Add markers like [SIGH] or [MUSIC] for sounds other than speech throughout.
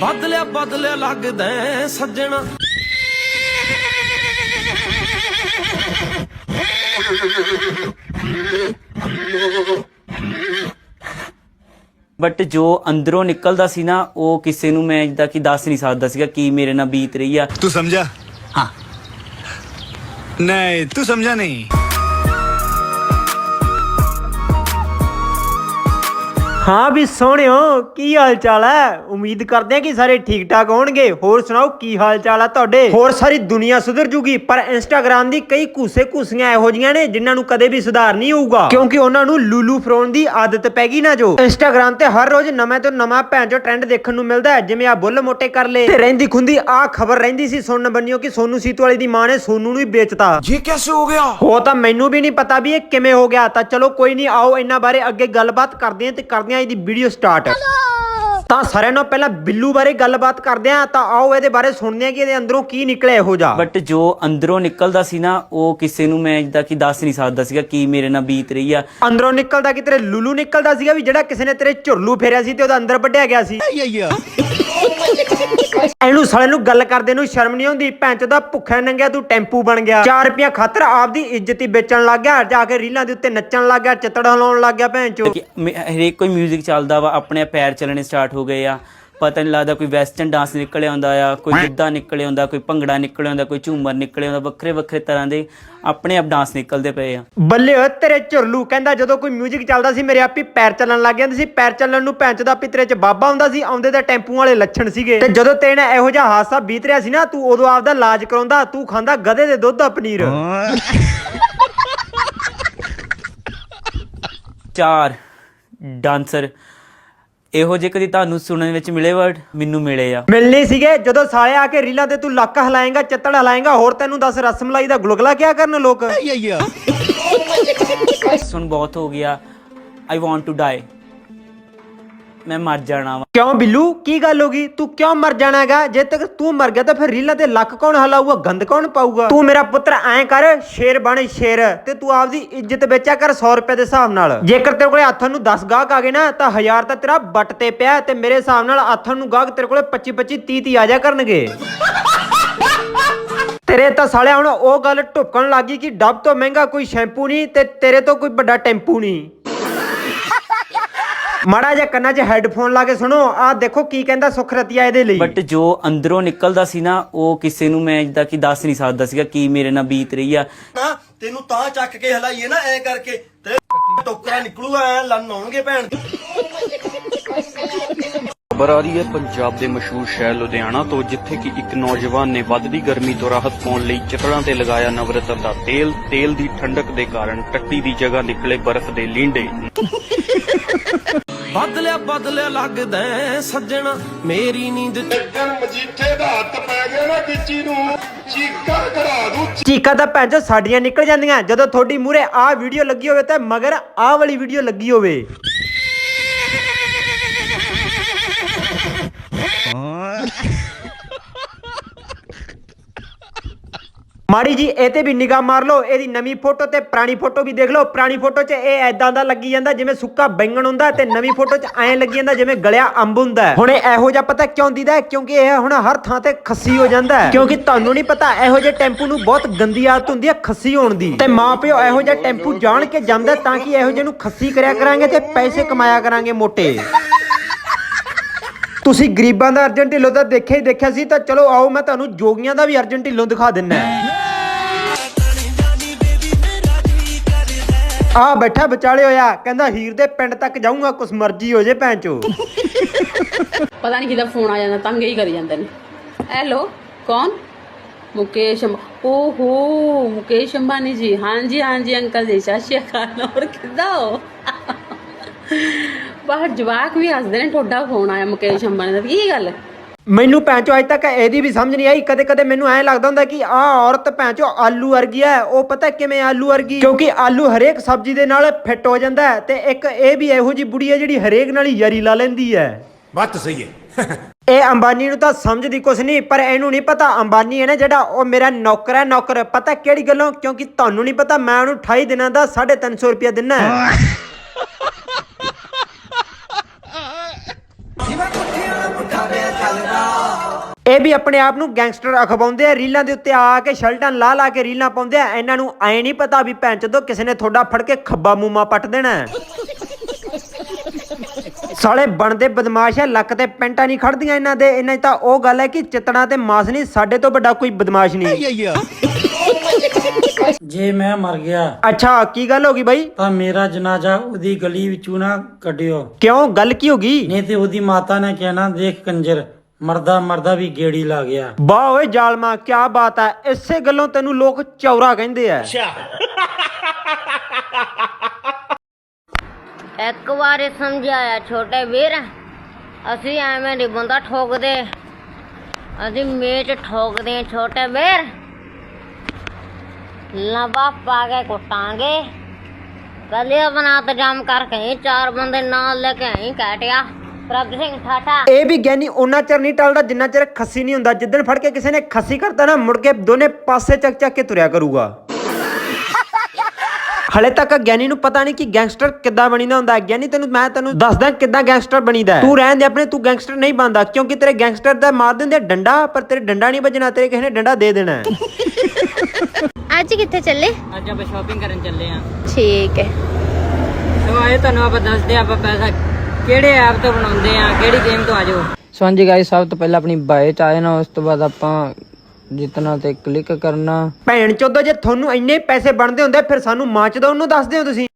ਬਦਲਿਆ ਬਦਲਿਆ ਲੱਗਦਾ ਸੱਜਣਾ। ਬਟ ਜੋ ਅੰਦਰੋਂ ਨਿਕਲਦਾ ਸੀ ਨਾ ਉਹ ਕਿਸੇ ਨੂੰ ਮੈਂ ਜਿੱਦਾਂ ਕਿ ਦੱਸ ਨਹੀਂ ਸਕਦਾ ਸੀਗਾ ਕੀ ਮੇਰੇ ਨਾਲ ਬੀਤ ਰਹੀ ਆ। ਤੂੰ ਸਮਝਾ ਹਾਂ। ਨਹੀਂ ਤੂੰ ਸਮਝਾ ਨਹੀਂ? ਹਾਂ ਵੀ ਸੋਹਣਿਓ ਕੀ ਹਾਲ ਚਾਲ ਹੈ ਉਮੀਦ ਕਰਦੇ ਹਾਂ ਕਿ ਸਾਰੇ ਠੀਕ ਠਾਕ ਹੋਣਗੇ। ਹੋਰ ਸੁਣਾਓ ਕੀ ਹਾਲ ਚਾਲ ਹੈ ਤੁਹਾਡੇ? ਹੋਰ ਸਾਰੀ ਦੁਨੀਆ ਸੁਧਰ ਜੂਗੀ ਪਰ ਇੰਸਟਾਗ੍ਰam ਦੀ ਕਈ ਕੂਸੇ ਕੂਸੀਆਂ ਇਹੋ ਜੀਆਂ ਨੇ ਜਿਨ੍ਹਾਂ ਨੂੰ ਕਦੇ ਵੀ ਸੁਧਾਰ ਨਹੀਂ ਹੋਊਗਾ। ਕਿਉਂਕਿ ਉਹਨਾਂ ਨੂੰ ਲੂਲੂ ਫਰੋਨ ਦੀ ਆਦਤ ਪੈ ਗਈ ਨਾ ਜੋ। ਇੰਸਟਾਗ੍ਰam ਤੇ ਹਰ ਰੋਜ਼ ਨਵੇਂ ਤੋਂ ਨਵਾਂ ਭੈਣ ਚੋ ਟ੍ਰੈਂਡ ਦੇਖਣ ਨੂੰ ਮਿਲਦਾ ਹੈ ਜਿਵੇਂ ਆ ਬੁੱਲ ਮੋਟੇ ਕਰ ਲਏ। ਤੇ ਰਹਿੰਦੀ ਖੁੰਦੀ ਆ ਖਬਰ ਰਹਿੰਦੀ ਸੀ ਸੁਣਨ ਬੰਨਿਓ ਕਿ ਸੋਨੂ ਸੀਤੂ ਵਾਲੀ ਦੀ ਮਾਂ ਨੇ ਸੋਨੂ ਨੂੰ ਹੀ ਵੇਚਤਾ। ਇਹ ਕਿਵੇਂ ਹੋ ਗਿਆ? ਹੋ ਤਾਂ ਮੈਨੂੰ ਵੀ ਨਹੀਂ ਪਤਾ ਵੀ ਇਹ ਕਿਵੇਂ ਹੋ ਗਿਆ। ਤਾਂ ਚਲੋ ਕੋਈ ਨਹੀਂ ਆਓ ਇਹਨਾਂ ਬਾਰੇ ਅੱਗੇ ਗੱਲਬਾਤ ਕਰਦੇ ਹਾਂ ਤੇ ਕਰਦੇ ਹਾਂ ਇਹਦੀ ਵੀਡੀਓ ਸਟਾਰਟ ਤਾਂ ਸਾਰਿਆਂ ਨਾਲੋਂ ਪਹਿਲਾਂ ਬਿੱਲੂ ਬਾਰੇ ਗੱਲਬਾਤ ਕਰਦੇ ਹਾਂ ਤਾਂ ਆਓ ਇਹਦੇ ਬਾਰੇ ਸੁਣਦੇ ਹਾਂ ਕਿ ਇਹਦੇ ਅੰਦਰੋਂ ਕੀ ਨਿਕਲਿਆ ਇਹੋ ਜਿਹਾ। ਬਟ ਜੋ ਅੰਦਰੋਂ ਨਿਕਲਦਾ ਸੀ ਨਾ ਉਹ ਕਿਸੇ ਨੂੰ ਮੈਂ ਜਿੱਦਾਂ ਕਿ ਦੱਸ ਨਹੀਂ ਸਕਦਾ ਸੀਗਾ ਕੀ ਮੇਰੇ ਨਾਲ ਬੀਤ ਰਹੀ ਆ। ਅੰਦਰੋਂ ਨਿਕਲਦਾ ਕਿ ਤੇਰੇ ਲੁਲੂ ਨਿਕਲਦਾ ਸੀਗਾ ਵੀ ਜਿਹੜਾ ਕਿਸੇ ਨੇ ਤੇਰੇ ਝੁਰਲੂ ਫੇਰਿਆ ਸੀ ਤੇ ਉਹਦਾ ਅੰਦਰ ਵੱਢਿਆ ਗਿਆ ਸੀ। ਇਹਨੂੰ ਸਾਲੇ ਨੂੰ ਗੱਲ ਕਰਦੇ ਨੂੰ ਸ਼ਰਮ ਨਹੀਂ ਆਉਂਦੀ। ਭੈਂਚ ਦਾ ਭੁੱਖਾ ਨੰਗਿਆ ਤੂੰ ਟੈਂਪੂ ਬਣ ਗਿਆ। 4 ਰੁਪਿਆ ਖਾਤਰ ਆਪਦੀ ਇੱਜ਼ਤ ਹੀ ਵੇਚਣ ਲੱਗ ਗਿਆ, ਜਾ ਕੇ ਰੀਲਾਂ ਦੇ ਉੱਤੇ ਨੱਚਣ ਲੱਗ ਗਿਆ, ਚਿੱਤੜ ਹਲਾਉਣ ਲੱਗ ਗਿਆ ਭੈਂਚੋ ਕਿ ਮੇ- ਹਰੇਕ ਕੋਈ 뮤직 ਚੱਲਦਾ ਵਾ, ਆਪਣੇ ਪੈਰ ਚੱਲਣੇ ਸਟਾਰਟ ਹੋ ਗਏ ਆ। ਪਤਾ ਨਹੀਂ ਲੱਗਦਾ ਕੋਈ ਵੈਸਟਰਨ ਡਾਂਸ ਨਿਕਲਿਆ ਹੁੰਦਾ ਆ ਕੋਈ ਗਿੱਧਾ ਨਿਕਲਿਆ ਹੁੰਦਾ ਕੋਈ ਭੰਗੜਾ ਨਿਕਲਿਆ ਹੁੰਦਾ ਕੋਈ ਝੂਮਰ ਨਿਕਲਿਆ ਹੁੰਦਾ ਵੱਖਰੇ ਵੱਖਰੇ ਤਰ੍ਹਾਂ ਦੇ ਆਪਣੇ ਆਪ ਡਾਂਸ ਨਿਕਲਦੇ ਪਏ ਆ। ਬੱਲੇ ਓਏ ਤੇਰੇ ਝੁਰਲੂ ਕਹਿੰਦਾ ਜਦੋਂ ਕੋਈ 뮤직 ਚੱਲਦਾ ਸੀ ਮੇਰੇ ਆਪੀ ਪੈਰ ਚੱਲਣ ਲੱਗ ਜਾਂਦੇ ਸੀ ਪੈਰ ਚੱਲਣ ਨੂੰ ਪੈਂਚ ਦਾ ਪਿੱਤਰੇ ਚ ਬਾਬਾ ਹੁੰਦਾ ਸੀ ਆਉਂਦੇ ਤਾਂ ਟੈਂਪੂ ਵਾਲੇ ਲੱਛਣ ਸੀਗੇ। ਤੇ ਜਦੋਂ ਤੇਰੇ ਨਾਲ ਇਹੋ ਜਿਹਾ ਹਾਦਸਾ ਬੀਤ ਰਿਹਾ ਸੀ ਨਾ ਤੂੰ ਉਦੋਂ ਆਪਦਾ ਇਲਾਜ ਕਰਾਉਂਦਾ ਤੂੰ ਖਾਂਦਾ ਗਧੇ ਦੇ ਦੁੱਧ ਦਾ ਪਨੀਰ। ਚਾਰ ਡਾਂਸਰ ਇਹੋ ਜਿਹੇ ਕਦੀ ਤੁਹਾਨੂੰ ਸੁਣਨ ਵਿੱਚ ਮਿਲੇ ਵਰਡ ਮੈਨੂੰ ਮਿਲੇ ਆ। ਮਿਲਨੇ ਸੀਗੇ ਜਦੋਂ ਸਾਲੇ ਆ ਕੇ ਰੀਲਾਂ ਤੇ ਤੂੰ ਲੱਕ ਹਲਾਏਗਾ ਚੱਤੜ ਹਲਾਏਗਾ ਹੋਰ ਤੈਨੂੰ ਦੱਸ ਰਸਮਲਾਈ ਦਾ ਗੁਲਗਲਾ ਕਿਆ ਕਰਨ ਲੋਕ? ਸੁਣ ਬਹੁਤ ਹੋ ਗਿਆ। ਆਈ ਵਾਂਟ ਟੂ ਡਾਈ ਮੈਂ ਮਰ ਜਾਣਾ ਵਾ। ਕਿਉਂ ਬਿੱਲੂ? ਕੀ ਗੱਲ ਹੋ ਗਈ? ਤੂੰ ਕਿਉਂ ਮਰ ਜਾਣਾ ਜੇ ਤੱਕ ਤੂੰ ਮਰ ਗਿਆ ਤਾਂ ਫਿਰ ਰੀਲਾਂ ਤੇ ਲੱਕ ਕੌਣ ਹਲਾਊਗਾ? ਗੰਦ ਕੌਣ ਪਾਊਗਾ? ਤੂੰ ਮੇਰਾ ਪੁੱਤਰ ਐਂ ਕਰ, ਸ਼ੇਰ ਬਣ ਸ਼ੇਰ, ਤੇ ਤੂੰ ਆਪਦੀ ਇੱਜ਼ਤ ਵੇਚਿਆ ਕਰ 100 ਰੁਪਏ ਦੇ ਹਿਸਾਬ ਨਾਲ। ਜੇਕਰ ਤੇਰੇ ਕੋਲੇ ਹੱਥਾਂ ਨੂੰ 10 ਗਾਹਕ ਆ ਗਏ ਨਾ, ਤਾਂ 1000 ਤਾਂ ਤੇਰਾ ਬੱਟ ਤੇ ਪਿਆ ਤੇ ਮੇਰੇ ਹਿਸਾਬ ਨਾਲ ਹੱਥਾਂ ਨੂੰ ਗਾਹਕ ਤੇਰੇ ਕੋਲੇ 25 25 30 30 ਆ ਜਾ ਕਰਨਗੇ। ਤੇਰੇ ਤਾਂ ਸਾਲਿਆ ਹੁਣ ਉਹ ਗੱਲ ਢੁੱਕਣ ਲੱਗੀ ਕਿ ਡੱਬ ਤੋਂ ਮਹਿੰਗਾ ਕੋਈ ਸ਼ੈਂਪੂ ਨਹੀਂ ਤੇ ਤੇਰੇ ਤੋਂ ਕੋਈ ਵੱਡਾ ਟੈਂਪੂ ਨਹੀਂ। ਮਾੜਾ ਜਿਹਾ ਕੰਨਾਂ 'ਚ ਹੈੱਡਫੋਨ ਲਾ ਕੇ ਸੁਣੋ ਆਹ ਦੇਖੋ ਕੀ ਕਹਿੰਦਾ ਸੁਖਰਤੀਆ ਇਹਦੇ ਲਈ। ਬਟ ਜੋ ਅੰਦਰੋਂ ਨਿਕਲਦਾ ਸੀ ਨਾ ਉਹ ਕਿਸੇ ਨੂੰ ਮੈਂ ਜਿੱਦਾਂ ਕਿ ਦੱਸ ਨਹੀਂ ਸਕਦਾ ਸੀਗਾ ਕੀ ਮੇਰੇ ਨਾਲ ਬੀਤ ਰਹੀ ਆ। ਨਾ ਤੈਨੂੰ ਤਾਂ ਚੱਕ ਕੇ ਹਲਾਈਏ ਨਾ ਐ ਕਰਕੇ। ਤੇ ਟੋਕਰਾ ਨਿਕਲੂਗਾ ਐ ਲੰਨ ਆਉਣਗੇ ਭੈਣ। ਖਬਰ ਆ ਰਹੀ ਹੈ ਪੰਜਾਬ ਦੇ ਮਸ਼ਹੂਰ ਸ਼ਹਿਰ ਲੁਧਿਆਣਾ ਤੋਂ ਜਿੱਥੇ ਕਿ ਇੱਕ ਨੌਜਵਾਨ ਨੇ ਵੱਧਦੀ ਗਰਮੀ ਤੋਂ ਰਾਹਤ ਪਾਉਣ ਲਈ ਚਿਤੜਾਂ ਤੇ ਲਗਾਇਆ ਨਵਰਤਨ ਦਾ ਤੇਲ। ਤੇਲ ਦੀ ਠੰਡਕ ਦੇ ਕਾਰਨ ਟੱਟੀ ਦੀ ਜਗ੍ਹਾ ਨਿਕਲੇ ਬਰਫ਼ ਦੇ ਲੀਂਡੇ। ਬਦਲਿਆ ਬਦਲਿਆ ਲੱਗਦਾ ਸੱਜਣਾ ਮੇਰੀ ਨੀਂਦ ਚ। ਮਜੀਠੇ ਦਾ ਹੱਥ ਪੈ ਗਿਆ ਨਾ ਵਿੱਚੀ ਨੂੰ ਚੀਕਾਂ ਕਰਾ ਦੂੰ। ਚੀਕਾਂ ਤਾਂ ਭੈਣ ਚੋ ਸਾਡੀਆਂ ਨਿਕਲ ਜਾਂਦੀਆਂ ਜਦੋਂ ਤੁਹਾਡੀ ਮੂਰੇ ਆਹ ਵੀਡੀਓ ਲੱਗੀ ਹੋਵੇ ਤੇ ਮਗਰ ਆਹ ਵਾਲੀ ਵੀਡੀਓ ਲੱਗੀ ਹੋਵੇ। ਮਾੜੀ ਜੀ, ਇਹ ਤੇ ਵੀ ਨਿਗਾਹ ਮਾਰ ਲਓ, ਇਹਦੀ ਨਵੀਂ ਫੋਟੋ ਤੇ ਪੁਰਾਣੀ ਫੋਟੋ ਵੀ ਦੇਖ ਲਓ। ਪੁਰਾਣੀ ਫੋਟੋ 'ਚ ਇਹ ਐਦਾਂ ਦਾ ਲੱਗੀ ਜਾਂਦਾ ਜਿਵੇਂ ਸੁੱਕਾ ਬੈਂਗਣ ਹੁੰਦਾ ਤੇ ਨਵੀਂ ਫੋਟੋ 'ਚ ਐਂ ਲੱਗੀ ਜਾਂਦਾ ਜਿਵੇਂ ਗਲਿਆ ਅੰਬ ਹੁੰਦਾ। ਹੁਣ ਇਹ ਇਹੋ ਜਿਹਾ ਪਤਾ ਕਿਉਂ ਦਿੰਦਾ ਹੈ? ਕਿਉਂਕਿ ਇਹ ਹੁਣ ਹਰ ਥਾਂ ਤੇ ਖੱਸੀ ਹੋ ਜਾਂਦਾ ਕਿਉਂਕਿ ਤੁਹਾਨੂੰ ਨਹੀਂ ਪਤਾ, ਇਹੋ ਜਿਹੇ ਟੈਂਪੂ ਨੂੰ ਬਹੁਤ ਗੰਦੀ ਆਦਤ ਹੁੰਦੀ ਹੈ ਖੱਸੀ ਹੋਣ ਦੀ। ਤੇ ਮਾਪਿਓ ਇਹੋ ਜਿਹਾ ਟੈਂਪੂ ਜਾਣ ਕੇ ਜਾਂਦਾ ਤਾਂ ਕਿ ਇਹੋ ਜਿਹੇ ਨੂੰ ਖੱਸੀ ਕਰਿਆ ਕਰਾਂਗੇ ਤੇ ਪੈਸੇ ਕਮਾਇਆ ਕਰਾਂਗੇ ਮੋਟੇ। ਤੁਸੀਂ ਗਰੀਬਾਂ ਦਾ ਅਰਜਨ ਢਿੱਲੋਂ ਤਾਂ ਦੇਖਿਆ ਹੀ ਦੇਖਿਆ ਸੀ, ਤਾਂ ਚਲੋ ਆਓ, ਮੈਂ ਤੁਹਾਨੂੰ ਜੋਗੀਆਂ ਦਾ ਵੀ ਅਰਜਨ ਢਿੱਲੋਂ ਦਿਖਾ ਦਿੰਨਾ ਆ ਬੈਠਾ ਵਿਚਾਲੇ ਹੋਇਆ, ਕਹਿੰਦਾ ਹੀਰ ਦੇ ਪਿੰਡ ਤੱਕ ਜਾਊਂਗਾ, ਕੁਛ ਮਰਜ਼ੀ ਹੋ ਜੇ ਭੈਣ ਚੋ। ਪਤਾ ਨਹੀਂ ਕਿਹਦਾ ਫੋਨ ਆ ਜਾਂਦਾ, ਤੰਗ ਹੀ ਕਰੀ ਜਾਂਦੇ ਨੇ। ਹੈਲੋ ਕੌਣ? ਮੁਕੇਸ਼ ਅੰਬ- ਓਹੋ, ਮੁਕੇਸ਼ ਅੰਬਾਨੀ ਜੀ। ਹਾਂਜੀ ਹਾਂਜੀ, ਅੰਕਲ ਜੀ, ਸਤਿ ਸ਼੍ਰੀ ਅਕਾਲ। ਹੋਰ ਕਿੱਦਾਂ ਹੋ? ਬਾਹਰ ਜਵਾਕ ਵੀ ਹੱਸਦੇ ਨੇ, ਤੁਹਾਡਾ ਫੋਨ ਆਇਆ ਮੁਕੇਸ਼ ਅੰਬਾਨੀ ਦਾ। ਕੀ ਗੱਲ? ਮੈਨੂੰ ਭੈਣ ਚੋ ਅੱਜ ਤੱਕ ਇਹਦੀ ਵੀ ਸਮਝ ਨਹੀਂ ਆਈ। ਕਦੇ ਕਦੇ ਮੈਨੂੰ ਐਂ ਲੱਗਦਾ ਹੁੰਦਾ ਕਿ ਆਹ ਔਰਤ ਭੈਣ ਚੋ ਆਲੂ ਵਰਗੀ ਹੈ। ਉਹ ਪਤਾ ਕਿਵੇਂ ਆਲੂ ਵਰਗੀ? ਕਿਉਂਕਿ ਆਲੂ ਹਰੇਕ ਸਬਜ਼ੀ ਦੇ ਨਾਲ ਫਿੱਟ ਹੋ ਜਾਂਦਾ ਹੈ ਤੇ ਇੱਕ ਇਹ ਵੀ ਇਹੋ ਜੀ ਬੁੜੀ ਹੈ ਜਿਹੜੀ ਹਰੇਕ ਨਾਲ ਹੀ ਯਾਰੀ ਲਾ ਲੈਂਦੀ ਹੈ। ਬਾਤ ਸਹੀ ਹੈ। [LAUGHS] ਇਹ ਅੰਬਾਨੀ ਨੂੰ ਤਾਂ ਸਮਝਦੀ ਕੁਛ ਨਹੀਂ ਪਰ ਇਹਨੂੰ ਨਹੀਂ ਪਤਾ। ਅੰਬਾਨੀ ਹੈ ਨਾ ਜਿਹੜਾ ਉਹ ਮੇਰਾ ਨੌਕਰ ਹੈ ਨੌਕਰ। ਪਤਾ ਕਿਹੜੀ ਗੱਲੋਂ? ਕਿਉਂਕਿ ਤੁਹਾਨੂੰ ਨਹੀਂ ਪਤਾ ਮੈਂ ਉਹਨੂੰ 28 ਦਿਨਾਂ ਦਾ 350 ਰੁਪਇਆ ਦਿੰਨਾ ਹੈ। [LAUGHS] ਇਹ ਵੀ ਆਪਣੇ ਆਪ ਨੂੰ ਗੈਂਗਸਟਰ ਅਖਵਾਉਂਦੇ ਆ ਰੀਲਾਂ ਦੇ ਉੱਤੇ ਆ ਕੇ ਸ਼ਰਟਾਂ ਲਾ ਲਾ ਕੇ ਰੀਲਾਂ ਪਾਉਂਦੇ ਆ। ਇਹਨਾਂ ਨੂੰ ਐ ਨਹੀਂ ਪਤਾ ਵੀ ਭੈਣ ਚੋਦੋ ਕਿਸੇ ਨੇ ਤੁਹਾਡਾ ਫੜ ਕੇ ਖੱਬਾ ਮੂਮਾ ਪੱਟ ਦੇਣਾ। ਸਾਲੇ ਬਣਦੇ ਬਦਮਾਸ਼ ਹੈ ਲੱਕ ਤੇ ਪੈਂਟਾਂ ਨਹੀਂ ਖੜਦੀਆਂ ਇਹਨਾਂ ਦੇ। ਇਹਨਾਂ ਤਾਂ ਉਹ ਗੱਲ ਹੈ ਕਿ ਚਿਤਣਾ ਤੇ ਮਾਸ ਨਹੀਂ ਸਾਡੇ ਤੋਂ ਵੱਡਾ ਕੋਈ ਬਦਮਾਸ਼ ਨਹੀਂ। ਜੇ ਮੈਂ ਮਰ ਗਿਆ ਅੱਛਾ ਕੀ ਗੱਲ ਹੋ ਗਈ ਬਾਈ? ਤਾਂ ਮੇਰਾ ਜਨਾਜ਼ਾ ਉਹਦੀ ਗਲੀ ਵਿੱਚੋਂ ਨਾ ਕੱਢਿਓ। ਕਿਉਂ? ਗੱਲ ਕੀ ਹੋ ਗਈ? ਨਹੀਂ ਤੇ ਉਹਦੀ ਮਾਤਾ ਨੇ ਕਹਿਣਾ ਦੇਖ ਕੰਜਰ ਮਰਦਾ ਮਰਦਾ ਵੀ ਗੇੜੀ ਲਾ ਗਿਆ। ਵਾਹ ਓਏ ਜਾਲਮਾ ਕੀ ਬਾਤ ਹੈ ਇਸੇ ਗੱਲੋਂ ਤੈਨੂੰ ਲੋਕ ਚੌਰਾ ਕਹਿੰਦੇ ਆ। ਇੱਕ ਵਾਰੀ ਸਮਝਾਇਆ ਛੋਟੇ ਵੀਰ ਅਸੀਂ ਐਵੇਂ ਨਹੀਂ ਬੰਦਾ ਠੋਕਦੇ। ਅਸੀਂ ਮੇਚ ਠੋਕਦੇ ਹਾਂ ਛੋਟੇ ਵੀਰ। ਲੰਬਾ ਪਾ ਕੇ ਕੁੱਟਾਂਗੇ। ਕਲਿਆ ਬਣਾ ਤੇ ਜਮ ਕਰਕੇ ਚਾਰ ਬੰਦੇ ਨਾਲ ਲੈ ਕੇ ਆਈ ਕੈਟਿਆ। ਪ੍ਰਭ ਸਿੰਘ ਠਾਠਾ। ਇਹ ਵੀ ਗਿਆਨੀ ਉਹਨਾਂ ਚਿਰ ਨਹੀਂ ਟਲਦਾ ਜਿੰਨਾ ਚਿਰ ਖੱਸੀ ਨਹੀਂ ਹੁੰਦਾ। ਜਿੱਦਣ ਫੜ ਕੇ ਕਿਸੇ ਨੇ ਖੱਸੀ ਕਰਤਾ ਨਾ ਮੁੜ ਕੇ ਦੋਨੇ ਪਾਸੇ ਚੱਕ ਚੱਕ ਕੇ ਤੁਰਿਆ ਕਰੂਗਾ। ਹਲੇ ਤੱਕ ਗਿਆਨੀ ਨੂੰ ਪਤਾ ਨਹੀਂ ਕਿ ਗੈਂਗਸਟਰ ਕਿੱਦਾਂ ਬਣੀਦਾ ਹੁੰਦਾ। ਗਿਆਨੀ ਤੈਨੂੰ ਮੈਂ ਤੈਨੂੰ ਦੱਸਦਾ ਕਿੱਦਾਂ ਗੈਂਗਸਟਰ ਬਣੀਦਾ। ਤੂੰ ਰਹਿਣ ਦੇ ਆਪਣੇ ਤੂੰ ਗੈਂਗਸਟਰ ਨਹੀਂ ਬਣਦਾ। ਕਿਉਂਕਿ ਤੇਰੇ ਗੈਂਗਸਟਰ ਦਾ ਮਾਰ ਦਿੰਦੇ ਡੰਡਾ ਪਰ ਤੇਰੇ ਡੰਡਾ ਨਹੀਂ ਵੱਜਣਾ ਤੇਰੇ ਕਿਸੇ ਨੇ ਡੰਡਾ ਦੇ ਦੇਣਾ। ਅੱਜ ਕਿੱਥੇ ਚੱਲੇ? ਅੱਜ ਆਪਾਂ ਸ਼ਾਪਿੰਗ ਕਰਨ ਚੱਲੇ ਆਂ ਠੀਕ ਹੈ। ਸੋ ਆਏ ਤੁਹਾਨੂੰ ਆਪਾਂ ਦੱਸਦੇ ਆਂ ਆਪਾਂ ਪੈਸਾ ਕਿਹੜੇ ਐਪ ਤੋਂ ਬਣਾਉਂਦੇ ਆਂ ਕਿਹੜੀ ਗੇਮ ਤੋਂ ਆਜੋ ਸੋ ਹਾਂਜੀ ਗਾਇਸ ਸਭ ਤੋਂ ਪਹਿਲਾਂ ਆਪਣੀ ਬਾਏ ਚ ਆਏ ਨਾ ਉਸ ਤੋਂ ਬਾਅਦ ਆਪਾਂ ਜਿੱਤਣਾ ਤੇ ਕਲਿੱਕ ਕਰਨਾ। ਭੈਣ ਚੋਦੋ ਜੇ ਤੁਹਾਨੂੰ ਇੰਨੇ ਪੈਸੇ ਬਣਦੇ ਹੁੰਦੇ ਫਿਰ ਸਾਨੂੰ ਮਾਂ ਚੋਦੋ ਉਹਨੂੰ ਦੱਸਦੇ ਹੋ ਤੁਸੀਂ।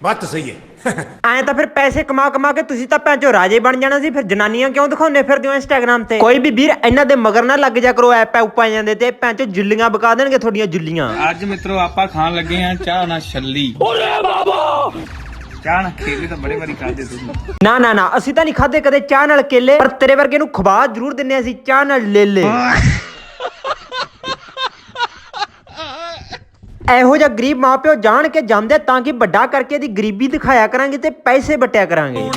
ਬਾਤ ਸਹੀ ਹੈ। [LAUGHS] ਐਂ ਤਾਂ ਫਿਰ ਪੈਸੇ ਕਮਾ ਕਮਾ ਕੇ ਤੁਸੀਂ ਤਾਂ ਭੈਣ ਚੋ ਰਾਜੇ ਬਣ ਜਾਣਾ ਸੀ ਫਿਰ ਜਨਾਨੀਆਂ ਕਿਉਂ ਦਿਖਾਉਂਦੇ ਫਿਰਦੇ ਹੋ ਇੰਸਟਾਗ੍ਰam ਤੇ? ਕੋਈ ਵੀ ਵੀਰ ਇਹਨਾਂ ਦੇ ਮਗਰ ਨਾ ਲੱਗ ਜਾ ਕਰੋ ਐਪ ਉਪਾ ਜਾਂਦੇ ਤੇ ਭੈਣ ਚੋ ਜੁੱਲੀਆਂ ਬਕਾ ਦੇਣਗੇ ਤੁਹਾਡੀਆਂ ਜੁੱਲੀਆਂ। ਅੱਜ ਮਿੱਤਰੋ ਆਪਾਂ ਖਾਣ ਲੱਗੇ ਆ ਚਾਹ ਨਾਲ ਛੱਲੀ। ਓਰੇ ਬਾਬਾ! ਚਾਹ ਨਾਲ ਖੇਲੇ ਤਾਂ ਬੜੇ ਵਾਰੀ ਖਾਦੇ ਤੁਸੀਂ। ਨਾ ਨਾ ਨਾ ਅਸੀਂ ਤਾਂ ਨਹੀਂ ਖਾਦੇ ਕਦੇ ਚਾਹ ਨਾਲ ਕੇਲੇ ਪਰ ਤੇਰੇ ਵਰਗੇ ਨੂੰ ਖਵਾ ਜ਼ਰੂਰ ਦਿੰਨੇ ਅਸੀਂ ਚਾਹ ਨਾਲ ਲੇਲੇ। ਇਹੋ ਜਿਹਾ ਗਰੀਬ ਮਾਪਿਓ ਜਾਣ ਕੇ ਜਾਂਦੇ ਤਾਂ ਕਿ ਵੱਡਾ ਕਰਕੇ ਇਹਦੀ ਗਰੀਬੀ ਦਿਖਾਇਆ ਕਰਾਂਗੇ ਤੇ ਪੈਸੇ ਵਟਿਆ ਕਰਾਂਗੇ।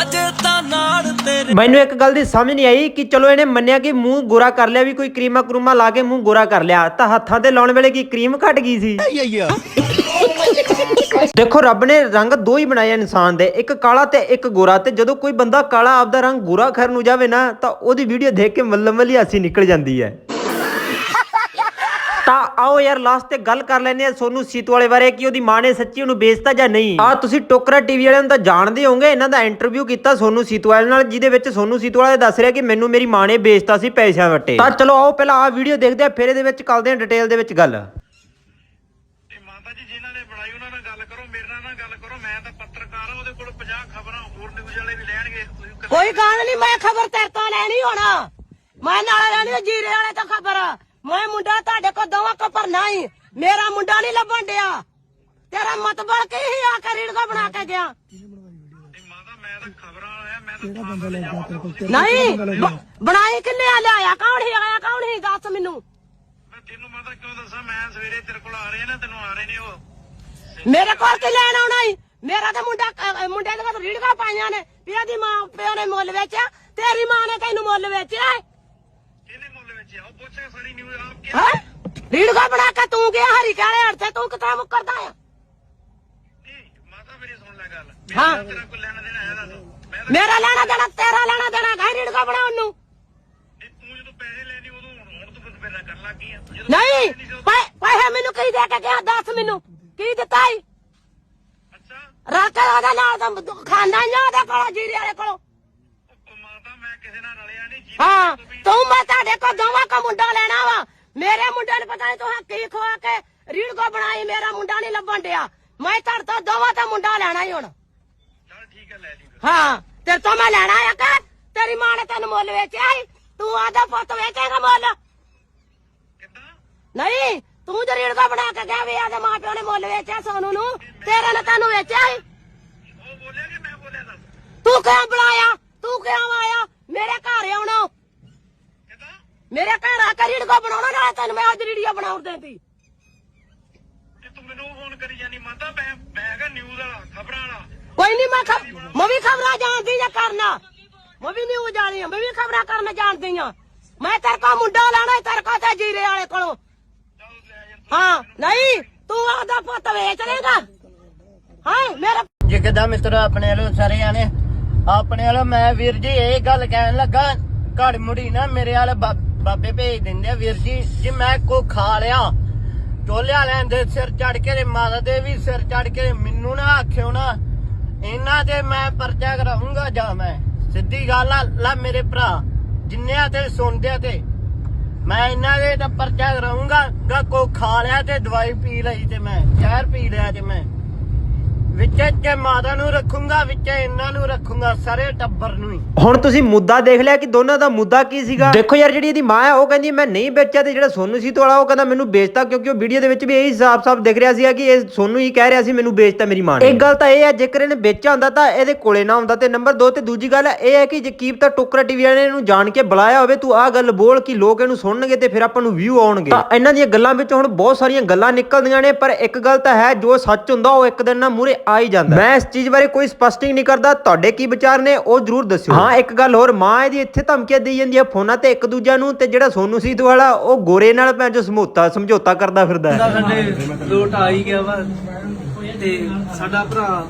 ਅੱਜ ਤਾਂ ਨਾਲ ਤੇਰੇ ਮੈਨੂੰ ਇੱਕ ਗੱਲ ਦੀ ਸਮਝ ਨਹੀਂ ਆਈ ਕਿ ਚਲੋ ਇਹਨੇ ਮੰਨਿਆ ਕਿ ਮੂੰਹ ਗੋਰਾ ਕਰ ਲਿਆ ਵੀ ਕੋਈ ਕਰੀਮਾ ਕਰੂਮਾ ਲਾ ਕੇ ਮੂੰਹ ਗੋਰਾ ਕਰ ਲਿਆ ਤਾਂ ਹੱਥਾਂ ਤੇ ਲਾਉਣ ਵੇਲੇ ਕੀ ਕਰੀਮ ਘਟ ਗਈ ਸੀ? ਦੇਖੋ, ਰੱਬ ਨੇ ਰੰਗ ਦੋ ਹੀ ਬਣਾਏ ਆ ਇਨਸਾਨ ਦੇ, ਇੱਕ ਕਾਲਾ ਤੇ ਇੱਕ ਗੋਰਾ। ਤੇ ਜਦੋਂ ਕੋਈ ਬੰਦਾ ਕਾਲਾ ਆਪਦਾ ਰੰਗ ਗੋਰਾ ਕਰਨ ਨੂੰ ਜਾਵੇ ਨਾ, ਤਾਂ ਉਹਦੀ ਵੀਡੀਓ ਦੇਖ ਕੇ ਮੱਲਮ ਮੱਲੀ ਹਾਸੀ ਨਿਕਲ ਜਾਂਦੀ ਹੈ। ਤਾਂ ਆਓ ਯਾਰ ਲਾਸਟ ਤੇ ਗੱਲ ਕਰ ਲੈਂਦੇ ਆ ਸੋਨੂ ਸੀਤੂ ਵਾਲੇ ਬਾਰੇ, ਕਿ ਉਹਦੀ ਮਾਂ ਨੇ ਸੱਚੀ ਉਹਨੂੰ ਵੇਚਤਾ ਜਾਂ ਨਹੀਂ। ਆ ਤੁਸੀਂ ਟੋਕਰਾ ਟੀਵੀ ਵਾਲਿਆਂ ਨੂੰ ਤਾਂ ਜਾਣਦੇ ਹੋਵੋਗੇ, ਇਹਨਾਂ ਦਾ ਇੰਟਰਵਿਊ ਕੀਤਾ ਸੋਨੂ ਸੀਤੂ ਵਾਲੇ ਨਾਲ, ਜਿਹਦੇ ਵਿੱਚ ਸੋਨੂ ਸੀਤ ਵਾਲੇ ਦੱਸ ਰਿਹਾ ਕਿ ਮੈਨੂੰ ਮੇਰੀ ਮਾਂ ਨੇ ਵੇਚਤਾ ਸੀ ਪੈਸਿਆਂ ਵੱਟੇ। ਤਾਂ ਚਲੋ ਆਓ, ਪਹਿਲਾਂ ਆ ਵੀਡੀਓ ਦੇਖਦੇ ਆ ਫਿਰ ਇਹਦੇ ਵਿੱਚ ਕਰਦੇ ਆ ਡਿਟੇਲ ਦੇ ਵਿੱਚ ਗੱਲ ਮਾਤਾ ਜੀ ਜਿਨ੍ਹਾਂ ਨੇ ਬਣਾਈ ਉਹਨਾਂ ਨਾਲ ਗੱਲ ਕਰੋ ਮੇਰੇ ਨਾਲ ਨਾ ਗੱਲ ਕਰੋ ਮੈਂ ਤਾਂ ਪੱਤਰਕਾਰ ਹਾਂ ਉਹਦੇ ਕੋਲ 50 ਖਬਰਾਂ ਹੋਰ ਨਿਊਜ਼ ਵਾਲੇ ਵੀ ਲੈਣਗੇ ਤੁਸੀਂ ਕੋਈ ਗੱਲ ਨਹੀਂ ਮੈਂ ਖਬਰ ਤੇਰੇ ਤੋਂ ਲੈਣੀ ਹੋਣਾ। ਮੈਂ ਨਾਲ ਲੈਣੀ ਜੀਰੇ ਵਾਲੇ ਤੋਂ ਖਬਰ। ਮੈਂ ਮੁੰਡਾ ਤੁਹਾਡੇ ਕੋ ਦੋਵਾਂ ਕੋ ਪਰ ਨਹੀਂ। ਮੇਰਾ ਮੁੰਡਾ ਨਹੀਂ ਲੱਭਣ ਡਿਆ। ਤੇਰਾ ਮਤਬਲ ਕੀ ਹੀ ਆ ਕੇ ਰੀੜਗਾ ਬਣਾ ਕੇ ਗਿਆ। ਮੈਂ ਮੈਂ ਨਹੀਂ ਬਣਾਈ ਕਿੰਨੇ ਆ? ਲਿਆਇਆ? ਕੌਣ ਹੀ ਆਇਆ ਕੌਣ ਹੀ ਦੱਸ ਮੈਨੂੰ। ਮੈਂ ਤੈਨੂੰ ਮਾਤਾ ਕਿਉਂ ਦੱਸਾਂ? ਮੈਂ ਸਵੇਰੇ ਤੇਰੇ ਕੋਲ ਆ ਰਹੇ ਨਾ ਤੈਨੂੰ ਆ ਰਹੇ ਨੇ ਉਹ। ਮੇਰੇ ਕੋਲ ਕੀ ਲੈਣ ਆਉਣਾ ਈ? ਮੇਰਾ ਤਾਂ ਮੁੰਡਾ ਮੁੰਡੇ ਦੇ ਕੋਲ ਰੀੜਗਾ ਪਾਈਆਂ ਨੇ ਵੀ ਇਹਦੀ ਮਾਂ ਪਿਓ ਨੇ ਮੁੱਲ ਵੇਚਿਆ ਤੇਰੀ ਮਾਂ ਨੇ ਤੈਨੂੰ ਮੁੱਲ ਵੇਚਿਆ ਕਿਹਨੇ ਮੁੱਲ ਵਿੱਚ ਉਹ ਪੁੱਛੇ ਸਾਰੀ ਨਿਊਜ਼ ਆਪ ਕੀ ਹੈਂ? ਰੀੜਗਾ ਬਣਾ ਕੇ ਤੂੰ ਗਿਆ ਹਰੀ ਕਾਲੇ ਹੱਥ ਤੇ ਕਿੱਥੇ ਮੁੱਕਰਦਾ ਆ? ਮਾਤਾ ਮੇਰੀ ਸੁਣ ਲੈ ਗੱਲ। ਹਾਂ। ਤੇਰਾ ਕੋਈ ਲੈਣਾ ਦੇਣਾ ਹੈ ਦੱਸ। ਮੈਂ ਮੇਰਾ ਲੈਣਾ ਦੇਣਾ ਤੇਰਾ ਲੈਣਾ ਦੇਣਾ ਹੈ ਰੀੜਗਾ ਬਣਾਉਣ ਨੂੰ। ਨਹੀਂ ਤੂੰ ਜਦੋਂ ਪੈਸੇ ਲੈਣੀ ਉਦੋਂ ਹੁਣ ਹੁਣ ਤੂੰ ਮੈਨੂੰ ਮੇਰੇ ਨਾਲ ਕਰਨ ਲੱਗ ਗਈ ਆ। ਜਦੋਂ ਨਹੀਂ ਪੈਸੇ ਮੈਨੂੰ ਕੀ ਦੇ ਕੇ ਗਿਆ? ਦੱਸ ਮੈਨੂੰ। ਕੀ ਦਿੱਤਾ ਈ? ਰੱਖ ਉਹਦਾ ਨਾਲ ਦਾ ਖਾਂਦਾ ਹੀ ਉਹਦੇ ਕੋਲ ਜੀਰੇ ਵਾਲੇ ਕੋਲ। ਉਹ ਮਾਤਾ ਮੈਂ ਕਿਸੇ ਨਾਲ ਰਲਿਆ ਨਹੀਂ ਜੀ ਹਾਂ ਤੂੰ ਮੈਂ ਤੁਹਾਡੇ ਕੋਲ ਦੋਵਾਂ ਕੋ ਮੁੰਡਾ ਲੈਣਾ ਵਾ। ਮੇਰੇ ਮੁੰਡੇ ਨੂੰ ਪਤਾ ਨਹੀਂ ਤੂੰ ਕੀ ਖਵਾ ਕੇ ਰੀੜ ਕੋ ਬਣਾਈ ਮੇਰਾ ਮੁੰਡਾ ਨਹੀਂ ਲੱਭਣ ਡਿਆ। ਮੈਂ ਤੁਹਾਡੇ ਤੋਂ ਦੋਵਾਂ ਦਾ ਮੁੰਡਾ ਲੈਣਾ ਹੀ ਹੁਣ। ਚੱਲ ਠੀਕ ਹੈ ਲੈ ਲਈ ਹਾਂ ਤੇਰੇ ਤੋਂ ਮੈਂ ਲੈਣਾ ਆ ਕਿ ਤੇਰੀ ਮਾਂ ਨੇ ਤੈਨੂੰ ਮੁੱਲ ਵੇਚਿਆ ਸੀ? ਤੂੰ ਆਦਾ ਪੁੱਤ ਵੇਚੇਗਾ ਮੁੱਲ? ਕਿੱਦਾਂ? ਨਹੀਂ ਤੂੰ ਜੇ ਰੀੜ ਕੋ ਬਣਾ ਕੇ ਗਿਆ ਵੇ ਆਦੇ ਮਾਂ ਪਿਓ ਨੇ ਮੁੱਲ ਵੇਚਿਆ ਸੋਨੂੰ ਨੂੰ ਤੇਰੇ ਨੇ ਤੈਨੂੰ ਵੇਚਿਆ ਸੀ ਤੂੰ ਕਿਉਂ ਬੁਲਾਇਆ? ਤੂੰ ਕਿਉਂ ਆਇਆ? ਮੇਰੇ ਘਰ ਆਉਣਾ। ਮੇਰੇ ਘਰ ਆ ਕੇ ਰੀੜਕਾ ਬਣਾਉਣਾ ਨਾਲ ਤੈਨੂੰ ਮੈਂ ਅੱਜ ਰੀੜੀਆ ਬਣਾਉਣ ਦੇਂਦੀ। ਤੇ ਤੂੰ ਮੈਨੂੰ ਫੋਨ ਕਰੀ ਜਾਨੀ ਮਾਤਾ ਮੈਂ ਮੈਂ ਹੈਗਾ ਨਿਊਜ਼ ਵਾਲਾ ਖਬਰਾਂ ਵਾਲਾ। ਕੋਈ ਨਹੀਂ ਮੈਂ ਮੈਂ ਵੀ ਖਬਰਾਂ ਜਾਣਦੀ ਆ ਕਰਨਾ। ਮੈਂ ਵੀ ਨਿਊਜ਼ ਵਾਲੀ ਮੈਂ ਵੀ ਖਬਰਾਂ ਕਰਨ ਜਾਣਦੀ ਆ। ਮੈਂ ਤੇਰੇ ਕੋ ਮੁੰਡਾ ਲੈਣਾ ਤੇਰੇ ਕੋ ਤੇ ਜੀਰੇ ਵਾਲੇ ਕੋਲੋਂ। ਹਾਂ, ਨਹੀਂ, ਤੂੰ ਆਦਾ ਪੁੱਤ ਵੇਚ ਲੇਗਾ ਹਾਂ ਮੇਰਾ ਜਿੱਕਦਾ ਮਿੱਤਰ ਆਪਣੇ ਵੱਲੋਂ ਸਾਰੇ ਜਾਣੇ ਆਪਣੇ ਵੱਲੋਂ ਮੈਂ ਵੀਰ ਜੀ ਇਹ ਗੱਲ ਕਹਿਣ ਲੱਗਾ, ਘੜ ਮੁੜੀ ਨਾ ਮੇਰੇ ਵਾਲੇ ਬਾਬੇ ਭੇਜ ਦਿੰਦੇ ਆ ਵੀਰ ਜੀ, ਜੇ ਮੈਂ ਕੋ ਖਾ ਲਿਆ। ਟੋਲਿਆ ਲੈਂਦੇ ਸਿਰ ਚੜ ਕੇ ਮਾਤਾ ਦੇ ਵੀ ਸਿਰ ਚੜ ਕੇ, ਮੈਨੂੰ ਨਾ ਆਖਿਓ ਨਾ, ਇਹਨਾਂ ਤੇ ਮੈਂ ਪਰਚਾ ਕਰਾਉਂਗਾ ਜਾਂ ਮੈਂ? ਸਿੱਧੀ ਗੱਲ ਆ, ਲਾ ਮੇਰੇ ਭਰਾ, ਜਿੰਨਿਆਂ ਤੇ ਸੁਣਦੇ ਆ ਤੇ। ਮੈਂ ਇਹਨਾਂ ਦੇ ਤਾਂ ਪਰਚਾ ਕਰਾਉਂਗਾ ਗਾ ਕੋ ਖਾ ਲਿਆ ਤੇ ਦਵਾਈ ਪੀ ਲਈ ਤੇ ਮੈਂ ਜ਼ਹਿਰ ਪੀ ਲਿਆ ਤੇ ਮੈਂ। ਵਿੱਚ ਚ ਮਾਤਾ ਨੂੰ ਰੱਖੂੰਗਾ ਵਿੱਚ ਇਹਨਾਂ ਨੂੰ ਰੱਖੂੰਗਾ ਸਾਰੇ ਟੱਬਰ ਨੂੰ ਹੀ। ਹੁਣ ਤੁਸੀਂ ਮੁੱਦਾ ਦੇਖ ਲਿਆ ਕਿ ਦੋਨਾਂ ਦਾ ਮੁੱਦਾ ਕੀ ਸੀਗਾ? ਦੇਖੋ ਯਾਰ ਜਿਹੜੀ ਇਹਦੀ ਮਾਂ ਹੈ ਉਹ ਕਹਿੰਦੀ ਮੈਂ ਨਹੀਂ ਵੇਚਿਆ ਤੇ ਜਿਹੜਾ ਸੋਨੂ ਸੀ ਵਾਲਾ ਉਹ ਕਹਿੰਦਾ ਮੈਨੂੰ ਵੇਚਤਾ ਕਿਉਂਕਿ ਉਹ ਵੀਡੀਓ ਦੇ ਵਿੱਚ ਵੀ ਇਹੀ ਸਾਫ਼-ਸਾਫ਼ ਦਿਖ ਰਿਹਾ ਸੀਗਾ ਕਿ ਇਹ ਸੋਨੂ ਹੀ ਕਹਿ ਰਿਹਾ ਸੀ ਮੈਨੂੰ ਵੇਚਤਾ ਮੇਰੀ ਮਾਂ ਨੇ। ਇੱਕ ਗੱਲ ਤਾਂ ਇਹ ਹੈ ਜੇਕਰ ਇਹਨੇ ਵੇਚਿਆ ਹੁੰਦਾ ਤਾਂ ਇਹਦੇ ਕੋਲੇ ਨਾ ਹੁੰਦਾ। ਤੇ ਨੰਬਰ 2 ਤੇ ਦੂਜੀ ਗੱਲ ਇਹ ਹੈ ਕਿ ਜੇ ਕੀਪ ਤਾਂ ਟੋਕਰਾ ਟੀਵੀ ਵਾਲੇ ਨੇ ਇਹਨੂੰ ਜਾਣ ਕੇ ਬੁਲਾਇਆ ਹੋਵੇ ਤੂੰ ਆਹ ਗੱਲ ਬੋਲ ਕਿ ਲੋਕ ਇਹਨੂੰ ਸੁਣਨਗੇ ਤੇ ਫਿਰ ਆਪਾਂ ਨੂੰ ਵਿਊ ਆਉਣਗੇ। ਤਾਂ ਇਹਨਾਂ ਦੀਆਂ ਗੱਲਾਂ ਵਿੱਚ ਹੁਣ ਬਹੁਤ ਸਾਰੀਆਂ ਗੱਲਾਂ ਨਿਕਲਦੀਆਂ ਨੇ ਪਰ ਇੱਕ ਗੱਲ ਤਾਂ ਹੈ ਜੋ ਸੱਚ ਹੁੰਦਾ ਉਹ ਇੱਕ ਦਿਨ ਨਾ ਮੂਰੇ ਆ ਹੀ ਜਾਂਦਾ। ਮੈਂ ਇਸ ਚੀਜ਼ ਬਾਰੇ ਕੋਈ ਸਪਸ਼ਟਿੰਗ ਨਹੀਂ ਕਰਦਾ। ਤੁਹਾਡੇ ਕੀ ਵਿਚਾਰ ਨੇ ਉਹ ਜਰੂਰ ਦੱਸਿਓ। ਹਾਂ ਇੱਕ ਗੱਲ ਹੋਰ। ਮਾਂ ਇਹਦੀ ਇੱਥੇ ਧਮਕੀਆਂ ਦੇਈ ਜਾਂਦੀ ਆ ਫੋਨਾਂ ਤੇ ਇੱਕ ਦੂਜਿਆਂ ਨੂੰ ਤੇ ਜਿਹੜਾ ਸੋਨੂ ਸੀਤ ਵਾਲਾ ਉਹ ਗੋਰੇ ਨਾਲ ਭੈਣ ਜੋ ਸਮਝੌਤਾ ਸਮਝੌਤਾ ਕਰਦਾ ਫਿਰਦਾ ਹੈ। ਸਾਡੇ ਲੋਟ ਆ ਹੀ ਗਿਆ ਵਾ। ਤੇ ਸਾਡਾ ਭਰਾ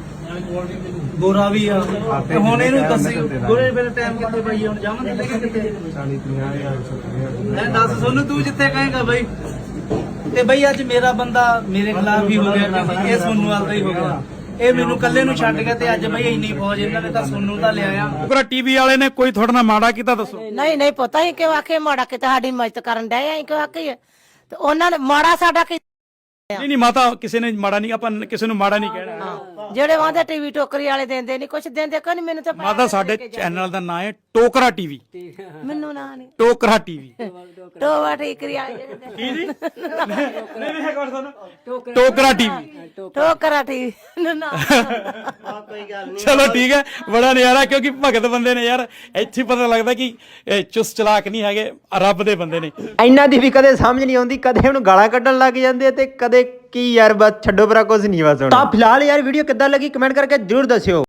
ਗੋਰਾ ਵੀ ਆ। ਤੇ ਹੁਣ ਇਹਨੂੰ ਦੱਸੀ ਗੋਰੇ ਵੇਲੇ ਟਾਈਮ ਕਿੱਥੇ ਪਈ ਹੁਣ ਲੈ ਕੇ ਕਿੱਥੇ? 40 50 ਮੈਂ ਦੱਸ ਸੋਨੂੰ ਤੂੰ ਜਿੱਥੇ ਕਹੇਗਾ ਬਈ। ਤੇ ਬਈ ਅੱਜ ਮੇਰਾ ਬੰਦਾ ਮੇਰੇ ਖਿਲਾਫ ਹੀ ਹੋ ਗਿਆ ਕਿ ਇਹ ਸੋਨੂੰ ਵਾਲਾ ਹੀ ਹੋ ਗਿਆ। ਇਹ ਮੈਨੂੰ ਕੱਲੇ ਨੂੰ ਛੱਡ ਗਿਆ ਤੇ ਅੱਜ ਬਈ ਇੰਨੀ ਫੌਜ ਇਹਨਾਂ ਨੇ ਤਾਂ ਸੋਨੂੰ ਦਾ ਲਿਆ ਆ। ਪੂਰਾ ਟੀਵੀ ਵਾਲੇ ਨੇ ਕੋਈ ਤੁਹਾਡੇ ਨਾਲ ਮਾੜਾ ਕੀਤਾ ਦੱਸੋ? ਨਹੀਂ ਨਹੀਂ ਪਤਾ ਹੀ ਕਿਉਂ ਆਖੇ ਮਾੜਾ ਕਿਤੇ ਸਾਡੀ ਮਦਦ ਕਰਨ ਡਏ ਆਂ ਕਿਉਂ ਆਖੀ ਤੇ ਉਹਨਾਂ ਨੇ ਮਾੜਾ ਸਾਡਾ ਕੀ ਨਹੀਂ ਨਹੀਂ ਮਾਤਾ ਕਿਸੇ ਨੇ ਮਾੜਾ ਨਹੀਂ ਆਪਾਂ ਕਿਸੇ ਨੂੰ ਮਾੜਾ ਨਹੀਂ ਕਹਿਣਾ। ਜਿਹੜੇ ਵਾਂਦੇ ਟੀਵੀ ਟੋਕਰੀ ਵਾਲੇ ਦਿੰਦੇ ਨਹੀਂ ਕੁਛ ਦਿੰਦੇ ਕੋਈ ਨੀ, ਮੈਨੂੰ ਤਾਂ ਮਾਤਾ ਸਾਡੇ ਚੈਨਲ ਦਾ ਨਾਮ ਹੈ ਟੋਕਰਾ ਟੀਵੀ। ਮੈਨੂੰ ਨਾ ਨਹੀਂ। ਟੋਕਰਾ ਟੀਵੀ। ਟੋਵਾ ਟੀਕਰੀ ਵਾਲੇ ਦਿੰਦੇ। ਟੋਕਰਾ ਟੀਵੀ। ਟੋਕਰਾ। ਟੀਵੀ ਨਾ ਚਲੋ ਠੀਕ ਹੈ। ਬੜਾ ਨਜ਼ਾਰਾ ਕਿਉਂਕਿ ਭਗਤ ਬੰਦੇ ਨੇ ਯਾਰ ਇੱਥੇ ਹੀ ਪਤਾ ਲੱਗਦਾ ਕਿ ਇਹ ਚੁਸ ਚਲਾਕ ਨਹੀਂ ਹੈਗੇ ਰੱਬ ਦੇ ਬੰਦੇ ਨੇ। ਇਹਨਾਂ ਦੀ ਵੀ ਕਦੇ ਸਮਝ ਨਹੀਂ ਆਉਂਦੀ ਕਦੇ ਉਹਨੂੰ ਗਾਲਾਂ ਕੱਢਣ ਲੱਗ ਜਾਂਦੇ ਆ ਤੇ ਕਦੇ ਕੀ ਯਾਰ, ਬਸ ਛੱਡੋ ਪਰਾ ਕੁਝ ਨਹੀਂ ਬਸ ਹੁਣ। ਤਾਂ ਫਿਲਹਾਲ ਯਾਰ ਵੀਡੀਓ ਕਿੱਦਾਂ ਲੱਗੀ ਕਮੈਂਟ ਕਰਕੇ ਜਰੂਰ ਦੱਸਿਓ।